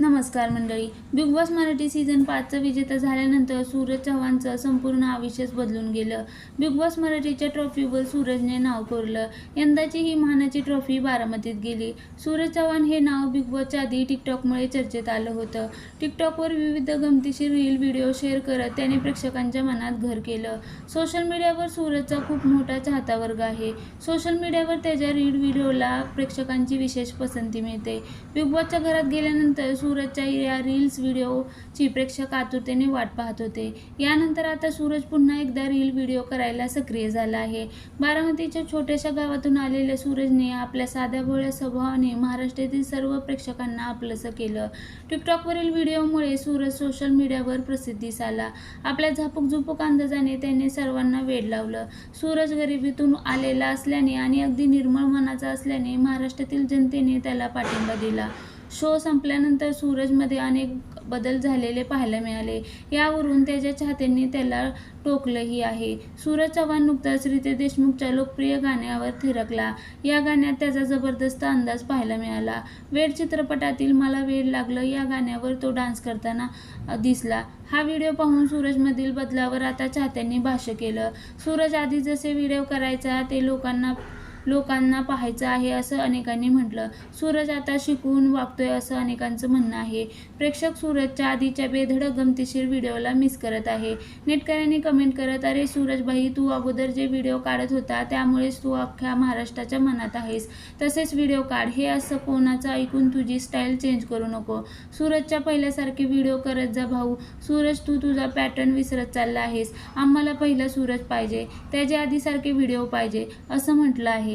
नमस्कार मंडळी. Big Boss Marathi season पाचचा विजेता झाल्यानंतर सूरज चव्हाणचं संपूर्ण आयुष्यच बदलून गेलं. बिग बॉस मराठीच्या ट्रॉफीवर सूरजने नाव कोरलं. यंदाची ही मानाची ट्रॉफी बारामतीत गेली. सूरज चव्हाण हे नाव बिग बॉसच्या आधी टिकटॉकमुळे चर्चेत आलं होतं. टिकटॉकवर विविध गमतीशीर रील व्हिडिओ शेअर करत त्याने प्रेक्षकांच्या मनात घर केलं. सोशल मीडियावर सूरजचा खूप मोठा चाहता वर्ग आहे. सोशल मीडियावर त्याच्या रील व्हिडिओला प्रेक्षकांची विशेष पसंती मिळते. बिग बॉसच्या घरात गेल्यानंतर सूरजच्या या रील्स व्हिडिओची प्रेक्षक आतुरतेने वाट पाहत होते. यानंतर आता सूरज पुन्हा एकदा रील व्हिडिओ करायला सक्रिय झाला आहे. बारामतीच्या छोट्याशा गावातून आलेल्या सूरजने आपल्या साध्या भोळ्या स्वभावाने महाराष्ट्रातील सर्व प्रेक्षकांना आपलंसं केलं. टिकटॉकवरील व्हिडिओमुळे सूरज सोशल मीडियावर प्रसिद्धीस आला आपल्या झापूक झुपूक अंदाजाने त्याने सर्वांना वेड लावलं. सूरज गरिबीतून आलेला असल्याने आणि अगदी निर्मळ मनाचा असल्याने महाराष्ट्रातील जनतेने त्याला पाठिंबा दिला. शो संपल्यानंतर सूरजमध्ये अनेक बदल झालेले पाहायला मिळाले. यावरून त्याच्या चाहत्यांनी त्याला टोकलंही आहे. सूरज चव्हाण नुकताच रिते देशमुखच्या लोकप्रिय गाण्यावर थिरकला. या गाण्यात त्याचा जबरदस्त अंदाज पाहायला मिळाला. वेड चित्रपटातील मला वेड लागलं या गाण्यावर तो डान्स करताना दिसला. हा व्हिडिओ पाहून सूरजमधील बदलावर आता चाहत्यांनी भाष्य केलं. सूरज आधी जसे व्हिडिओ करायचा ते लोकांना लोकांना पाहायचं आहे असं अनेकांनी म्हटलं. सूरज आता शिकून वागतोय असं अनेकांचं म्हणणं आहे. प्रेक्षक सूरजच्या आधीच्या बेधडक गमतीशीर व्हिडिओला मिस करत आहे. नेटकऱ्यांनी कमेंट करत अरे सूरजभाई तू अगोदर जे व्हिडिओ काढत होता त्यामुळेच तू अख्ख्या महाराष्ट्राच्या मनात आहेस. तसेच व्हिडिओ काढ. हे असं कोणाचं ऐकून तुझी स्टाईल चेंज करू नको. सूरजच्या पहिल्यासारखे व्हिडिओ करत जा भाऊ. सूरज तू तुझा पॅटर्न विसरत चालला आहेस. आम्हाला पहिला सूरज पाहिजे. त्याच्या आधीसारखे व्हिडिओ पाहिजे. असं म्हटलं आहे.